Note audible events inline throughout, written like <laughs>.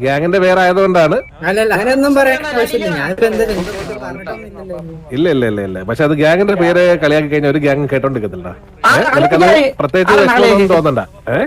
ഗ്യാങ്ങിന്റെ പേരായതുകൊണ്ടാണ് ഇല്ല ഇല്ല. ഇല്ല ഇല്ല പക്ഷെ അത് ഗ്യാങ്ങിന്റെ പേര് കളിയാക്കി കഴിഞ്ഞാൽ ഒരു ഗ്യാങ് കേട്ടോണ്ടിരിക്കത്തില്ല പ്രത്യേകിച്ച് തോന്നണ്ട. ഏഹ്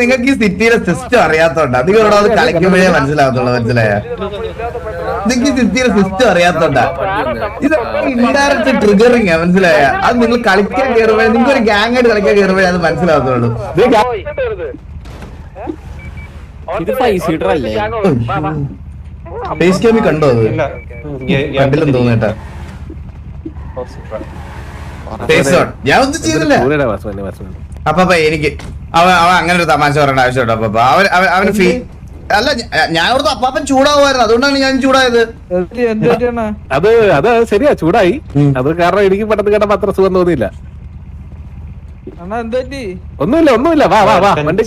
നിങ്ങൾക്ക് ഈ സിറ്റിയിലെ സിസ്റ്റം അറിയാത്തോണ്ടാ. നിങ്ങൾ ഇവിടെ വന്ന് കളിക്കുമ്പോഴേ മനസ്സിലാവത്തുള്ളൂ മനസ്സിലായ? നിങ്ങൾക്ക് ഈ സിറ്റിയിലെ സിസ്റ്റം അറിയാത്തോണ്ടാ. ഇത് ഇൻഡയറക്റ്റ് ട്രിഗറിങ് മനസ്സിലായ? അത് നിങ്ങൾ കളിക്കാൻ കയറുമ്പോഴേ നിങ്ങൾ ഒരു ഗ്യാങ് ആയിട്ട് കളിക്കാൻ കയറുമ്പോഴേ അത് മനസ്സിലാവത്തുള്ളൂ ഇത് ഫൈവ് സീറ്റർ അല്ലേ? കണ്ടോ അത്? കണ്ടില്ലെന്ന് തോന്നേട്ടാ. ഞാൻ ഒന്നും ചെയ്തില്ല. സൂര്യയുടെ വാസുവിനെ വാസുവിനെ അപ്പൊ എനിക്ക് അവൻ അവൻ അങ്ങനെ ഒരു തമാശ പറയേണ്ട ആവശ്യമുണ്ട് അപ്പൊ അവൻ അവൻ- അവന് ഫീ അല്ല ഞാൻ ഓർത്ത് അപ്പാപ്പൻ ചൂടാവുമായിരുന്നു. അതുകൊണ്ടാണ് ഞാൻ ചൂടായത്. അത് അത് ശരിയാ ചൂടായി. അത് കാരണം എനിക്ക് പെട്ടെന്ന് കേട്ടപ്പോ അത്ര സുഖം തോന്നിയില്ല. ഒന്നുമില്ല ഒന്നുമില്ല. വാ വാ വാ വണ്ടി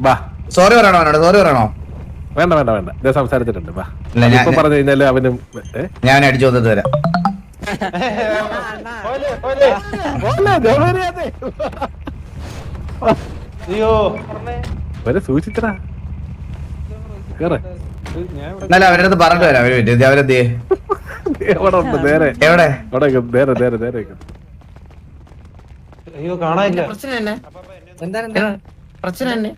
വാ. സോറി പറയണോ അവനോട് സോറി പറയണോ? വേണ്ട വേണ്ട വേണ്ട. ഞാൻ സംസാരിച്ചിട്ടുണ്ട്. വാ. പറഞ്ഞു കഴിഞ്ഞാൽ അവനും ഞാൻ അടിച്ചു വന്നിട്ട് വരാം. Olha, olha. Olha, ദേവനെ അയ്യോ ഒരു സൂചിത്ര കേറേ. എന്നാലും അവരുടെ അടുത്ത് പറഞ്ഞു വരാം അവർ പറ്റി അവരെന്ത് എവിടെ ഉണ്ട്? നേരെ. എവിടെ? അവിടെ നേരെ നേരെ നേരെ അയ്യോ കാണാനില്ല. പ്രശ്നം തന്നെ എന്താണ് പ്രശ്നം തന്നെ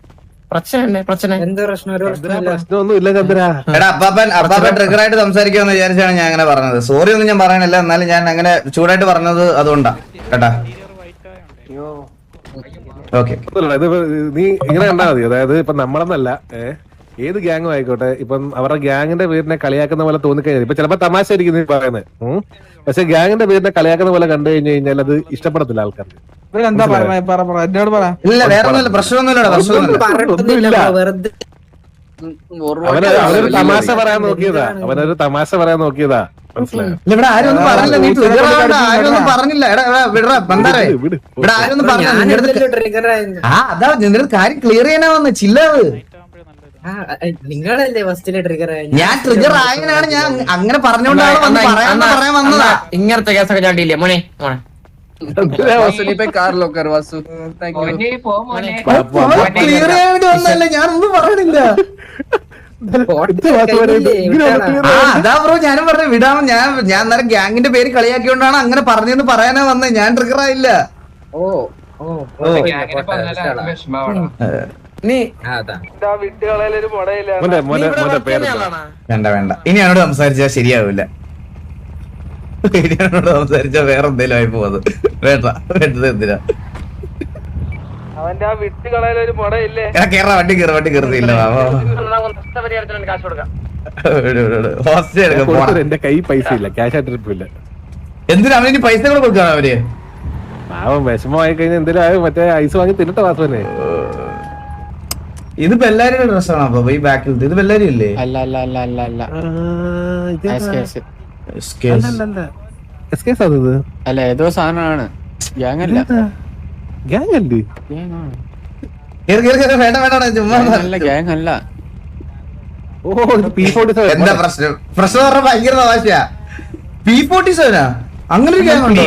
എടാ അപ്പാപ്പൻ അപ്പാപ്പൻ ട്രിഗർ ആയിട്ട് സംസാരിക്കാന്ന് വിചാരിച്ചാണ് ഞാൻ അങ്ങനെ പറഞ്ഞത്. സോറി ഒന്നും ഞാൻ പറയണില്ല. എന്നാലും ഞാൻ അങ്ങനെ ചൂടായിട്ട് പറഞ്ഞത് അതുകൊണ്ടാ. കേട്ടാ? ഓക്കെ ഇത് നീ ഇങ്ങനെ കണ്ടാ മതി. അതായത് ഇപ്പൊ നമ്മളെന്നല്ല ഏത് ഗ്യാങ്ങും ആയിക്കോട്ടെ ഇപ്പം അവരുടെ ഗ്യാങ്ങിന്റെ പേരിനെ കളിയാക്കുന്ന പോലെ തോന്നിക്കഴിഞ്ഞാൽ ഇപ്പൊ ചിലപ്പോ തമാശ ആയിരിക്കും നീ പറയുന്നത്. പക്ഷെ ഗ്യാങ്ങിന്റെ പേരിനെ കളിയാക്കുന്ന പോലെ കണ്ടു കഴിഞ്ഞു കഴിഞ്ഞാൽ അത് ഇഷ്ടപ്പെടത്തില്ല ആൾക്കാർക്ക്. എന്താ പറഞ്ഞ? പറ പറ എന്നോട് പറ. ഇല്ല വേറെ ഒന്നുമില്ല പ്രശ്നമൊന്നുമില്ല വെറുതെ അവനൊരു തമാശ പറയാൻ നോക്കിയതാ. അവനൊരു തമാശ പറയാൻ നോക്കിയതാ. ഇവിടെ ആരും ഒന്നും പറഞ്ഞില്ല നീ ആരും ഒന്നും പറഞ്ഞില്ല. എടാ എടാ വിടറാ ബന്ധാരേ വിട്, വിട്. ഇവിടെ ആരും ഒന്നും പറഞ്ഞില്ല നിന്റെ അടുത്ത് ഞാനെന്തല്ലോ ട്രിഗർ ആയത് ആ അതാ നിന്റെ അടുത്ത് കാര്യം ക്ലിയർ ചെയ്യാനാ വന്ന് ചില്ലാവ്. ആ, അ- നിങ്ങളല്ലേ ഫസ്റ്റിലെ ട്രിഗർ ആയത്? ഞാൻ ട്രിഗർ ആയതിനാണ് ഞാൻ അങ്ങനെ പറഞ്ഞുകൊണ്ടാണ് വന്ന് പറയാൻ പറയാൻ വന്നതാ. ഇങ്ങനത്തെ കേസൊക്കെ ഞാൻ ഡീൽ ചെയ്യാം മോനെ മോനെ. ക്ലിയർ ചെയ്യാൻ വേണ്ടി വന്നതല്ല ഞാനൊന്നും പറയണില്ല അതാ ബ്രോ ഞാനും പറഞ്ഞു വിടാം ഞാൻ ഞാൻ അന്നേരം ഗ്യാങ്ങിന്റെ പേര് കളിയാക്കിയോണ്ടാണ് അങ്ങനെ പറഞ്ഞെന്ന് പറയാനാ വന്നത് ഞാൻ ട്രിഗർ ആയില്ല. ഓ വേണ്ട വേണ്ട. ഇനി എന്നോട് സംസാരിച്ചാൽ ശരിയാവില്ല ഇനി സംസാരിച്ച വേറെ എന്തേലും ആയി പോകുന്നത് വേണ്ട വേണ്ടത് എന്തിനാ? എടാ കേറ വണ്ടി കയറ വണ്ടി കയറുന്നില്ല നഷ്ടപരിഹാരത്തിന് കാശ് കൊടുക്കാം. എന്റെ കൈ പൈസ ഇല്ല ക്യാഷ് ആയിട്ട് ഇരിപ്പില്ല എന്തിനാ അവന് പൈസ കൂടെ കൊടുക്കണം അവർ പാവം വിഷമമായി കഴിഞ്ഞാൽ എന്തെങ്കിലും ആയി? മറ്റേ ഐസ് വാങ്ങി തിന്നിട്ട് വാസുവിനെ. ഇത് ബെല്ലാരിയുടെ ഡ്രസ്സാണോ അപ്പൊ ഈ ബാക്കിൽ ഇത് ബെല്ലാരി ഇല്ലേ? അല്ല അല്ല അല്ല അല്ല അല്ല. അല്ല ഏതോ സാധനമാണ്. ഗ്യാങ് അല്ല. ഗ്യാങ് ചുമ്മാ അല്ല ഗ്യാങ് അല്ല. എന്താ പ്രശ്നം? പ്രശ്നം പി അങ്ങനെ ഒരു ഉണ്ടോ?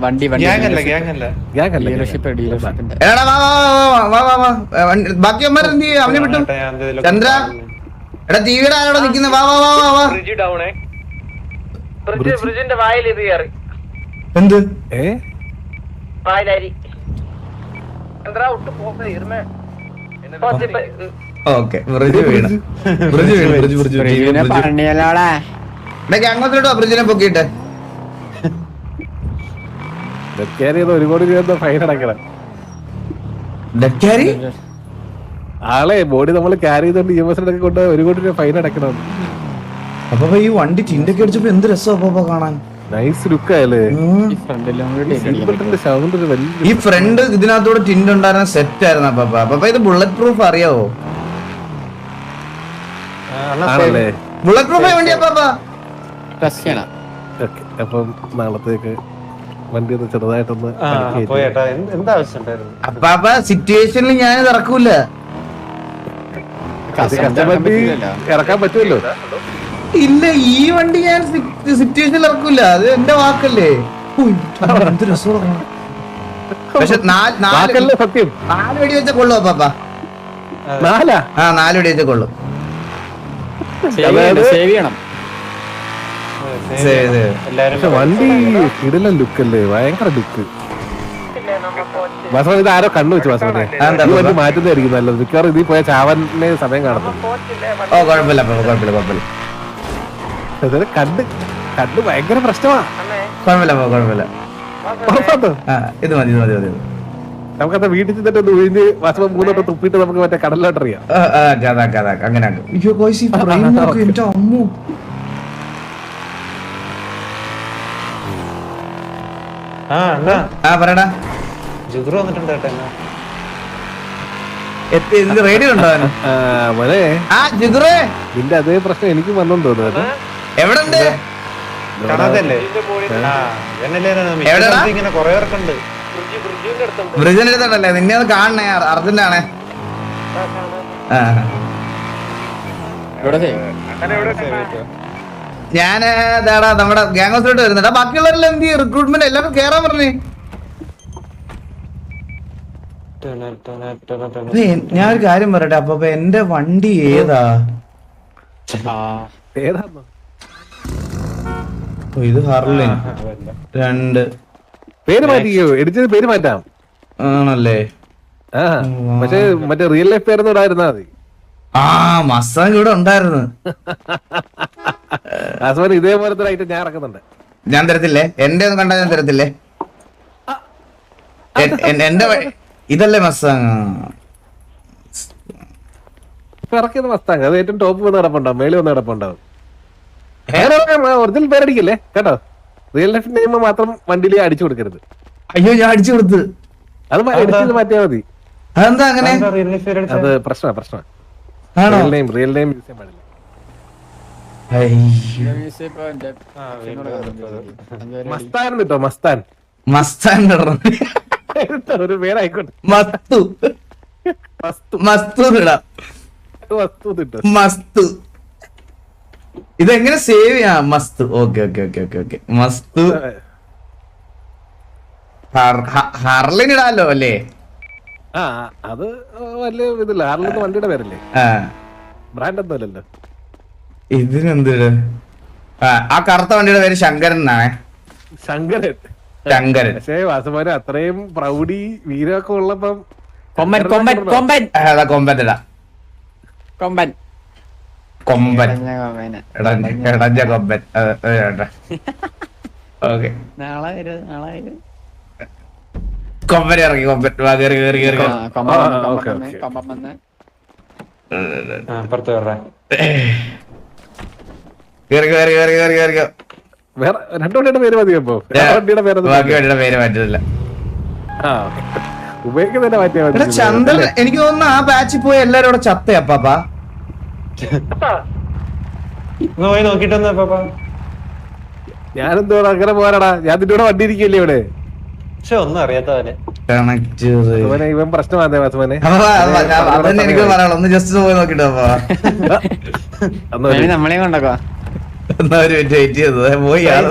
വണ്ടി ബാക്കി വിട്ടു. ചന്ദ്ര. എടാ ടി വിടെ ആരോടെ നിക്കുന്ന? വാ വാ വാ വാ വാ. വായിൽ ഇത് കയറി. എന്ത്? ഏ? വായിലരി. എന്താ ഒട്ട് പോകുന്നത് ഇരുമേ ഓക്കെ. ബ്രിഡ്ജ് വീണ്. ബ്രിഡ്ജ് വീണ് ബ്രിഡ്ജ് ബ്രിഡ്ജ് ഇതിനെ ബ്രിഡ്ജ് പണിയല്ലോടെ അങ്ങോട്ടിട്ടോ ബ്രിഡ്ജിനെ പൊക്കിയിട്ട്. ഒരു കോടി രൂപ ഫൈൻ അടക്കണം ഡക്കാരി ആളെ ബോഡി നമ്മൾ ക്യാരി ചെയ്തോണ്ട് ഇ എം എസിലൊക്കെ കൊണ്ട് ഒരു കോടി രൂപ ഫൈൻ അടക്കണം അപ്പൊ ഈ വണ്ടി ടിൻഡൊക്കെ അടിച്ചപ്പോ എന്ത് രസം അപ്പൊ കാണാൻ? നൈസ് ലുക്ക് ആയല്ലേ. ഈ ഫ്രണ്ട് ഇതിനകത്തൂടെ ടിൻഡ് ഉണ്ടായിരുന്ന സെറ്റ് ആയിരുന്നു അപ്പൊ അപ്പൊ. ഇത് ബുള്ളറ്റ് പ്രൂഫ് അറിയാവോ? ആണല്ലേ? ബുള്ളറ്റ് പ്രൂഫ് വണ്ടി അപ്പാ നാളത്തേക്ക് വണ്ടി ഒന്ന് ചെറുതായിട്ടൊന്ന് അപ്പാപ്പ സിറ്റുവേഷനിൽ ഞാൻ ഇറക്കൂല. ഇറക്കാൻ പറ്റുമല്ലോ? ഇല്ല ഈ വണ്ടി ഞാൻ സിറ്റുവേഷനിൽ ഇറക്കൂല. അത് എന്റെ വാക്കല്ലേ. പക്ഷെ നാല് നാല് സത്യം. നാല് വെടി വെച്ച കൊള്ളു പാപ്പാ? നാലാ? ആ നാല് വെടി വെച്ച കൊള്ളു. വണ്ടി ഇടല ലുക്ക് അല്ലേ ഭയങ്കര ലുക്ക്. വാസവൻ ഇത് ആരോ കണ്ണു വെച്ചു വാസവനെ വണ്ടി മാറ്റുന്നതായിരിക്കും നല്ലത്. മിക്കവാറും ഇതിൽ പോയ ചാവനെ സമയം കാണുന്നു ഓ കുഴപ്പമില്ല കുഴപ്പമില്ല കുഴപ്പമില്ല. അതായത് കണ്ട് കണ്ട് ഭയങ്കര പ്രശ്നമാ. കുഴപ്പമില്ല കുഴപ്പമില്ല. ഇത് മതി ഇത് മതി മതി നമുക്കത് വീട്ടിൽ ചെന്നിട്ട് ഒന്ന് ഒഴിഞ്ഞ് വാസവൻ മൂന്നോട്ട് തുപ്പിട്ട് നമുക്ക് മറ്റേ കടലിലോട്ട് അറിയാം അങ്ങനെ <laughs> പറയടാ. ജുഗ്രു വന്നിട്ടുണ്ട് കേട്ടോ റേഡിയോ ഉണ്ടോ അവന്? ആ, ജിഗുറേ. നിന്റെ അതേ പ്രശ്നം എനിക്കും വന്നു തോന്നുന്നു കേട്ടോ. എവിടെ ഉണ്ട് ബ്രിജിന്റെ നിന്നെ അത് കാണണേ അർജന്റ് ആണേ ഞാൻ ഇതാടാ നമ്മുടെ ഗ്യാങ് ഹൗസിലോട്ട് വരുന്നുണ്ട്. ബാക്കിയുള്ളവരെല്ലാം എന്ത് റിക്രൂട്ട്മെന്റ് എല്ലാവരും കേറാൻ പറഞ്ഞേ. ഞാൻ ഒരു കാര്യം പറയട്ടെ. അപ്പൊ എന്റെ വണ്ടി ഏതാ? ഓ, ഇത് ഹർലിൻ. രണ്ട്. പേര് മാറ്റിക്കോ. എഡിച്ചത് പേര് മാറ്റാം. ആണല്ലേ? പക്ഷേ മറ്റേ റിയൽ ലൈഫ് പേരൊന്നും ഇടായിരുന്നാ മതി. ആ മസാങ് ഇവിടെ ഉണ്ടായിരുന്നു. <laughs> വാസവൻ ഇതേപോലത്തെ ഐറ്റം ഞാൻ ഇറക്കുന്നുണ്ട്. ഞാൻ തരത്തില്ലേ? എന്റെ ഒന്നും കണ്ടാ ഞാൻ തരത്തില്ലേ? എന്റെ ഇതല്ലേ മസാങ്? ഇറക്കിയത് മസ്താങ്. അത് ഏറ്റവും ടോപ്പ് വന്ന് കിടപ്പുണ്ടാവും. മേളിൽ വന്ന് കിടപ്പുണ്ടാവും. ഒറിജിനൽ പേരടിക്കല്ലേ കേട്ടോ? റിയൽ ലൈഫ് നെയിം മാത്രം വണ്ടിയിൽ അടിച്ചു കൊടുക്കരുത്. അയ്യോ ഞാൻ അടിച്ചു കൊടുത്ത്. അത് മ- മാറ്റിയാ മതി. അതെന്താ അങ്ങനെ? അത് പ്രശ്നമാണ് പ്രശ്നമാണ് real name real name use ചെയ്യാൻ പാടില്ല. മസ്താൻ കിട്ടോ മസ്താൻ മസ്താൻ. ഒരു പേരായിക്കോട്ടെ മസ്തു. മസ്തു. മസ്തു ഇടാം. മസ്തു കിട്ടോ മസ്തു. ഇതെങ്ങനെ സേവ് ചെയ്യാ? Mastu. Okay okay okay okay okay Mastu. Har- Harleen ഇടാലോ അല്ലേ? ആ അത് വലിയ ഇതില്ല. ആറിലൊന്ന് വണ്ടിയുടെ പേരല്ലേ? ആ. ബ്രാൻഡ് ഒന്നും അല്ലല്ലോ. ഇതിനെന്ത്? ആ ആ കറുത്ത വണ്ടിയുടെ പേര് ശങ്കരൻ എന്നാണേ. ശങ്കരൻ. ശങ്കരൻ. പക്ഷേ വാസുമാര് അത്രയും പ്രൗഢി വീരമൊക്കെ ഉള്ളപ്പം കൊമ്പൻ കൊമ്പൻ കൊമ്പൻ. കൊമ്പൻ ഇടാ കൊമ്പൻ. കൊമ്പൻ. ഇടഞ്ഞ കൊമ്പൻ. ഓക്കെ. കൊമ്പൻ ഇറങ്ങി കൊമ്പൻ. വാ, കേറി കേറി കേറി ആ, കൊമ്പൻ വന്ന്, ആ, കൊമ്പൻ ഓക്കേ, വന്ന്, ഓക്കേ. കൊമ്പൻ വന്ന്. കേറി. കേറി കേറി കേറി കേറി കേറി. വേറെ രണ്ടു വണ്ടിയുടെ പേര് മതി അപ്പൊ ഏ, വണ്ടിയുടെ പേര് വണ്ടിയുടെ പേര് മാറ്റുന്നില്ല ആ ഉപയോഗിക്കുന്നതിന്റെ ചന്ദ്രൻ എനിക്ക് തോന്നുന്നു ആ ബാച്ചിൽ പോയി എല്ലാരും ചത്തയപ്പാ ഒന്ന് പോയി നോക്കിട്ട് വന്നാ പാപ്പ ഞാനെന്തോ അങ്ങനെ പോരാടാ ഞാൻ നിന്റെ കൂടെ വണ്ടി ഇരിക്കല്ലേ ഇവിടെ? പക്ഷെ ഒന്നും അറിയാത്ത അവനെ ഇവൻ പ്രശ്നമാണേ വാസുമോനെ. അതന്നെ എനിക്ക് പറയാനുള്ളൂ. ഒന്ന് ജസ്റ്റ് പോയി നോക്കിട്ടോ അപ്പാ അന്ന് ഒരു- വേണി നമ്മളെ കൊണ്ടോക്കോ എന്നാ ഒരു മിനിറ്റ് വെയിറ്റ് ചെയ്തത്. പോയി ആൾ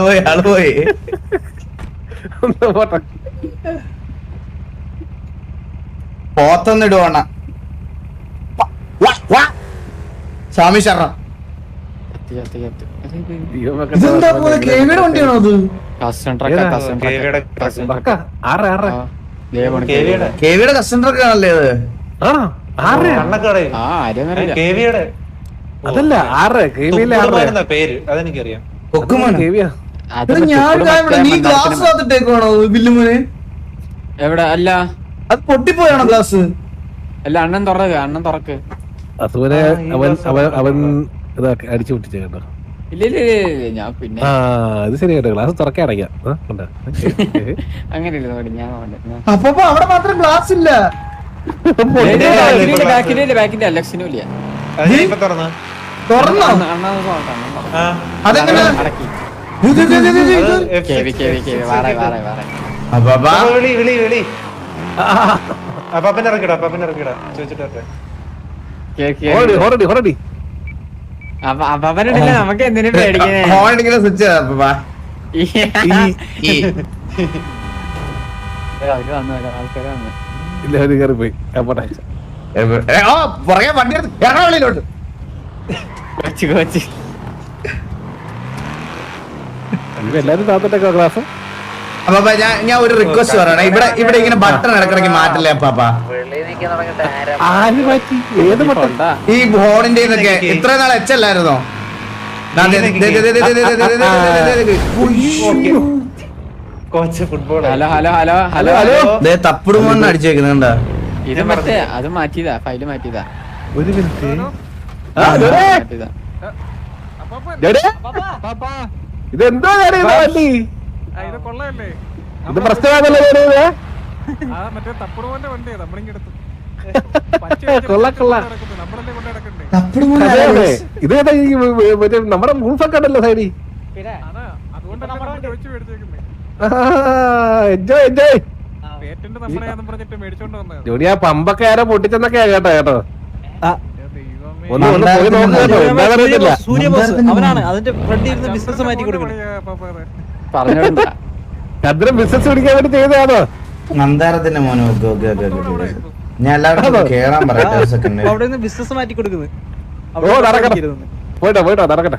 പോയി. ആൾ പോയി ഒന്ന് പോട്ടെ. പോത്തൊന്നും ഇടുവാണ സ്വാമി ഇതെന്താ കേവിയുടെ വണ്ടിയാണോ അത്? കേവിയുടെ കസ്റ്റമർ ആണല്ലേ അത്? അതല്ല ആറ്. കെവിയിലെ നീ ഗ്ലാസ് മറ്റേ കാത്തിട്ടേക്കുവാണോ ബില്ലുമോനെ എവിടെ? അല്ല. അത് പൊട്ടിപ്പോയാണോ ഗ്ലാസ്? അല്ല അണ്ണൻ തുറക്ക് അണ്ണൻ തുറക്ക്. അതുപോലെ അവൻ അവൻ അവൻ ഇതാക്കി അടിച്ചു പൊട്ടിച്ചു കേട്ടോ ഞാൻ പിന്നെ ആ ഗ്ലാസ് <laughs> അപ്പൊ അവിടെ മാത്രം ഗ്ലാസ് ഇല്ല. ബാക്കിന്റെ അലക്സിനും ഇല്ല. തുറന്നോ? ഇറക്കിടാ അപ്പാപ്പൻ ചോദിച്ചിട്ട് നമുക്ക് സ്വിച്ച് <laughs> <laughs> ഇല്ല കയറി ഓ എല്ലാരും താത്തട്ടൊക്കെ ക്ലാസ് അപ്പൊ ഞാൻ ഞാൻ ഒരു റിക്വസ്റ്റ് പറയണം ഇവിടെ ഇവിടെ ഇങ്ങനെ ബട്ടൺ ഇടക്കിടക്ക് മാറ്റല്ലേ അപ്പാപ്പ ഈ ഹോണിന്റെ ഇത്ര നാൾ എച്ചല്ലായിരുന്നോ hello hello hello hello hello ഇത് ഒരു മിനിറ്റ് ഇതെന്താ ഇത് മറ്റേ കൊള്ള കൊള്ള. നമ്മുടെ മൂൾഫക്കാണല്ലോ സൈഡി എൻജോയ് എൻജോയ് ജോണി ആ പമ്പൊക്കെ ആരോ പൊട്ടിച്ചെന്നൊക്കെ കേട്ടോ കേട്ടോ. ഒന്ന് അവനാണ് അതിന്റെ ഫ്രണ്ടിൽ ബിസിനസ് മാറ്റി കൊടുക്കണം പറഞ്ഞോണ്ട ചന്ദ്രൻ ബിസിനസ് പിടിക്കാൻ വേണ്ടി ചെയ്തതാണോ? മന്ദാരത്തിന്റെ മോനെ ഓക്കെ ഓക്കെ ഓക്കെ ഓക്കെ ഞാൻ എല്ലാവരും കേറാൻ പറയട്ടെ സെക്കൻഡ് അവിടെ നിന്ന് ബിസിനസ് മാറ്റി കൊടുക്കുന്നത് ഓ നടക്കട്ടെ. പോയിട്ടോ പോയിട്ടോ നടക്കട്ടെ.